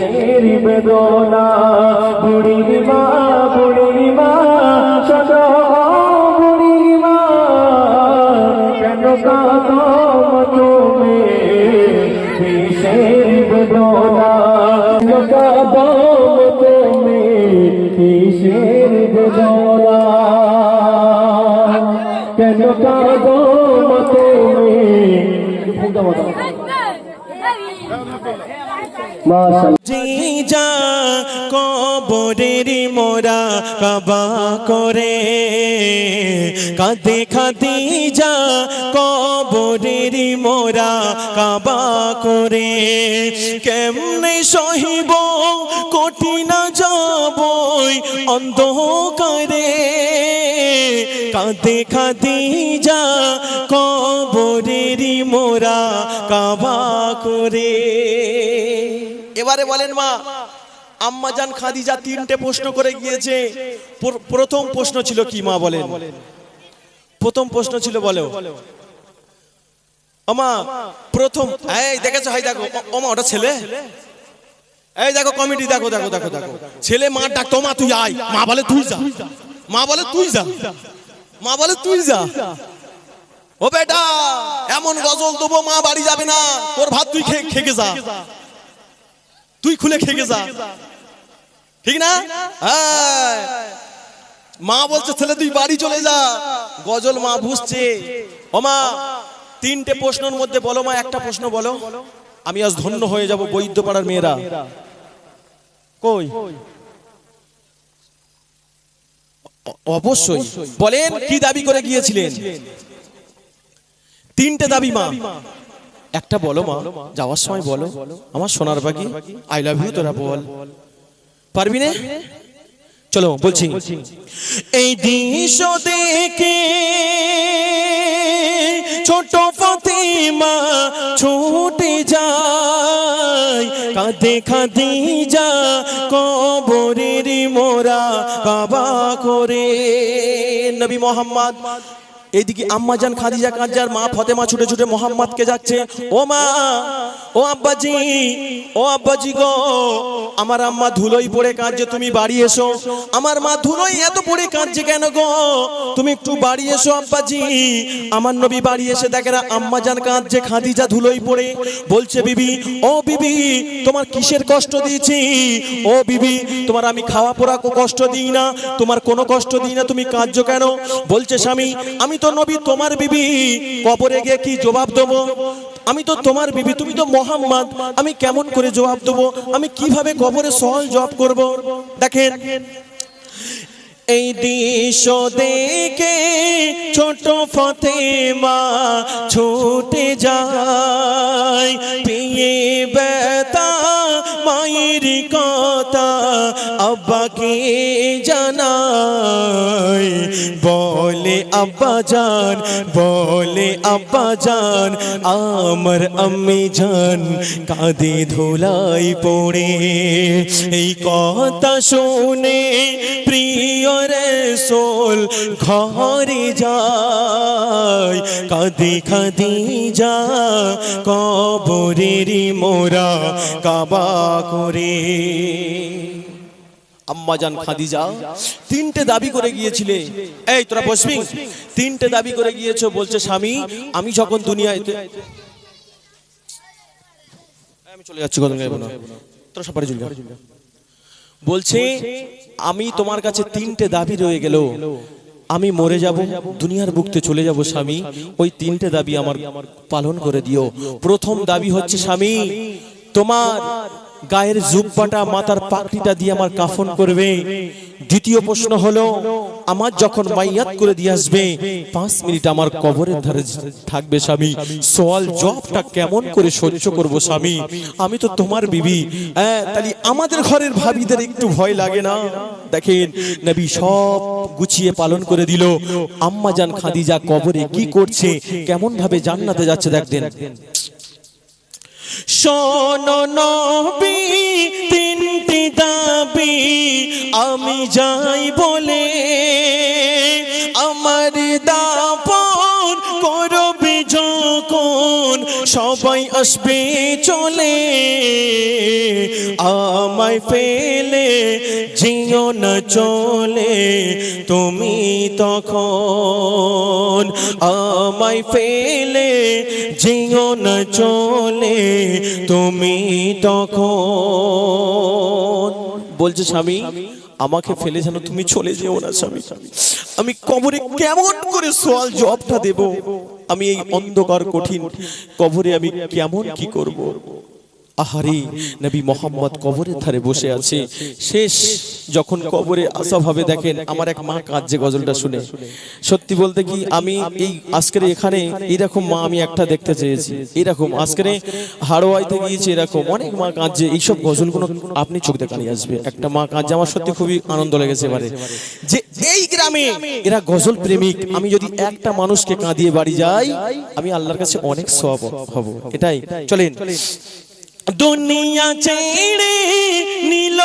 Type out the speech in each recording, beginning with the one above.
কিসের বেদনা বুড়িমা বুড়িমা শোনো বুড়িমা কেন কাঁদো তুমি কিসের বেদনা কেন কাঁদো তুমি কিসের বেদনা কেন কাঁদো তুমি মাশাআল্লাহ যা কবরের মোরা কাবা করে। কাঁদে খাদি যা কবরের মোরা কাবা করে। কেমনে সহিব কঠিন যাবই অন্ধকারে। কাঁদে খাদি যা কবরের মোরা কাবা করে। এবারে বলেন মা, আম্মা জান খাদিজা তিনটে প্রশ্ন করে গিয়েছে। প্রথম প্রশ্ন ছিল কি মা বলেন? প্রথম প্রশ্ন ছিল বলো। আমা প্রথম, এই দেখেছ, হাই, দেখো ওমা, ওটা ছেলে? এই দেখো, কমিটি, দেখো দেখো দেখো দেখো। ছেলে, মা ডাকতো, মা, তুই আয়। মা বলে, তুই যা। মা বলে, তুই যা। মা বলে, তুই যা। ও বেটা, এমন গজল দেবো, মা বাড়ি যাবে না। তোর ভাত তুই খেয়ে খেকে যা। তুই খুলে খেকে যা। ঠিক না। মা বলছে ছেলে তুই বাড়ি চলে যা। গজল মা বুঝছে। ও মা তিনটে প্রশ্নের মধ্যে বলো মা একটা প্রশ্ন বলো। আমি আজ ধন্য হয়ে যাব বৈদ্যপাড়ার মেয়েরা। কই? অবশ্যই। বলেন কি দাবি করে গিয়েছিলেন। তিনটে দাবি মা। একটা বলো মা যাওয়ার সময় বলো আমার সোনার বাকি? আই লাভ ইউ তোরা বল। পারবি না? চলো বলছি। এই দৃশ্য দেখে ছোট ফতিমা ছুটে যায় কাঁদে কাঁদে যা কবরের মোরা কাবা করে। নবী মোহাম্মদ এইদিকে আম্মা জান খাদিজা কাজার মা ফতেমা ছুটে ছুটে মোহাম্মদকে যাচ্ছে। ও মা, ও আব্বাজি ও আব্বাজি গো, আমার আম্মা ধুলোই পড়ে কাঁদছে, তুমি বাড়ি এসো। আমার মা ধুলোই এত পড়ে কাঁদছে কেন গো? তুমি একটু বাড়ি এসো আব্বাজি। আমার নবী বাড়ি এসে দেখে না আম্মা জান কাঁদছে, খাদিজা ধুলোই পড়ে। বলছে, বিবি, ও বিবি, তোমার কিসের কষ্ট দিয়েছি? ও বিবি, তোমার আমি খাওয়া পড়া কষ্ট দিই না, তোমার কোনো কষ্ট দিই না, তুমি কাঁদছো কেন? বলছে, স্বামী, আমি তো নবী, তোমার বিবি, কবরে গিয়ে কি জবাব দেবো? আমি তো তোমার বিবি, তুমি তো মোহাম্মদ, আমি কেমন করে জবাব দেবো? আমি কীভাবে কবরে সহজ জবাব করব? দেখেন, এই দৃশ্য দেখে ছোট ফতেমা ছুটে যায়, পিয়ে বেতা মায়ের কথা আব্বাকে জানায়? বলে আব্বা জান, বলে আব্বা জান, আমার আম্মি জান কাঁদে ধুলাই পড়ে। এই কথা শুনে প্রিয় রসোল ঘরে যায় কাঁদে কাঁদে যা কবরের মোরা কাবা করে। আম্মাজান খাদিজা তিনটে দাবি করে গিয়েছিলে। এই তোরা বসবি? তিনটে দাবি করে গিয়েছো বলছে স্বামী আমি যখন দুনিয়ায় আমি চলে যাচ্ছি কথা তোরা চলে বলছে আমি তোমার কাছে তিনটে দাবি রয়ে গেল। আমি মরে যাব দুনিয়ার বুকতে চলে যাব স্বামী। ওই তিনটে দাবি আমার পালন করে দিও। প্রথম দাবি হচ্ছে স্বামী তোমার গায়ের জুব্বাটা মাথার পাকড়িটা দিয়ে আমার কাফন করবে। দ্বিতীয় প্রশ্ন হলো, আমার যখন মাইয়াত করে দিয়ে আসবে, পাঁচ মিনিট আমার কবরের ধারে থাকবে স্বামী। সোয়াল জবটা কেমন করে সহ্য করব স্বামী? আমি তো তোমার বিবি। হ্যাঁ তাহলে আমাদের ঘরের ভাবিদের একটু ভয় লাগে না? দেখেন, নবী সব গুছিয়ে পালন করে দিল। আম্মা জান খাদিজা কবরে কি করছে কেমন ভাবে জান্নাতে যাচ্ছে দেখতেন শোনো নবী তিনটি দাবি আমি যাই বলে আসবে চলে, আমায় ফেলে জিও না চলে, তুমি তখন আমায় ফেলে জিও না চলে, তুমি তখন। বলছে, স্বামী, আমাকে ফেলে যেন তুমি চলে যেও না, স্বামী। আমি কবরে কেমন করে সোয়াল জবটা দেব? আমি এই অন্ধকার কঠিন কবরে আমি কেমন কি করব? আহারে, নবী মোহাম্মদ কবরের ধারে বসে আছে। শেষ যখন কবরে আসা ভাবে দেখেন আমার এক মা কাঁদছে গজলটা শুনে। সত্যি বলতে কি আমি এই আজকের এখানে এরকম মা আমি একটা দেখতে চেয়েছি। এরকম আজকের হাড়োয়াইতে গিয়েছি এরকম অনেক মা কাঁদছে। এইসব গজলগুলো আপনি চোখ দেখা নিয়ে আসবে। একটা মা কাঁদছে, আমার সত্যি খুবই আনন্দ লেগেছে এবারে। যে এই গ্রামে এরা গজল প্রেমিক, আমি যদি একটা মানুষকে কাঁদিয়ে বাড়ি যাই, আমি আল্লাহর কাছে অনেক সব হব। এটাই। চলেন। দুনিয়া ছেড়ে নিল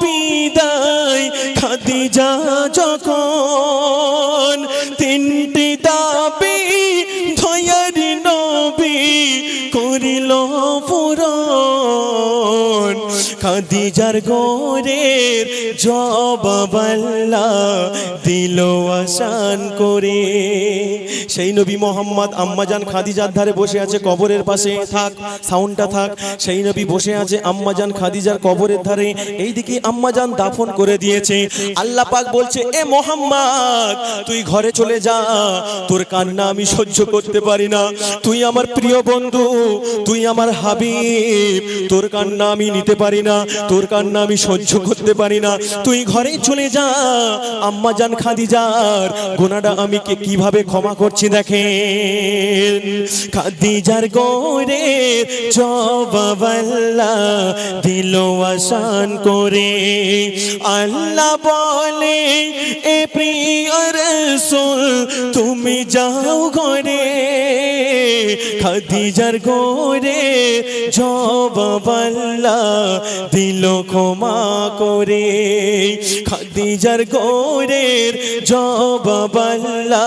বিদায় খাদিজা যখন তিনটি খাদিজার গোরের জবাবাল্লা দিল আসান করে। সেই নবী মোহাম্মদ আম্মাজান খাদিজার ধারে বসে আছে কবরের পাশে। থাক, সাউন্ডটা থাক। সেই নবী বসে আছে আম্মাজান খাদিজার কবরের ধারে। এইদিকে আম্মাজান দাফন করে দিয়েছে। আল্লাহ পাক বলছে, এ মোহাম্মদ, তুই ঘরে চলে যা। তোর কান্না আমি সহ্য করতে পারি না। তুই আমার প্রিয় বন্ধু, তুই আমার হাবিব। তোর কান্না আমি নিতে পারি না। তোর কান্না আমি সহ্য করতে পারি না। তুই ঘরে চলে যা, আম্মা জান খাদিজার গোনাটা আমি কে কীভাবে ক্ষমা করছি দেখেন। খাদিজার গোরে জবাবাল্লা দিল আসান করে। আল্লাহ বলে, এ প্রিয় রসুল, তুমি যাও ঘরে। খাদিজার গোরে জবাবাল্লা দিল ক্ষমা করে। খাদিজার গোরের জবাবাল্লা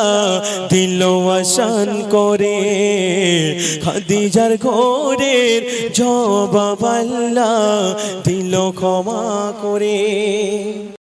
দিল আসান করে। খাদিজার গোরের জবাবাল্লা দিল ক্ষমা করে।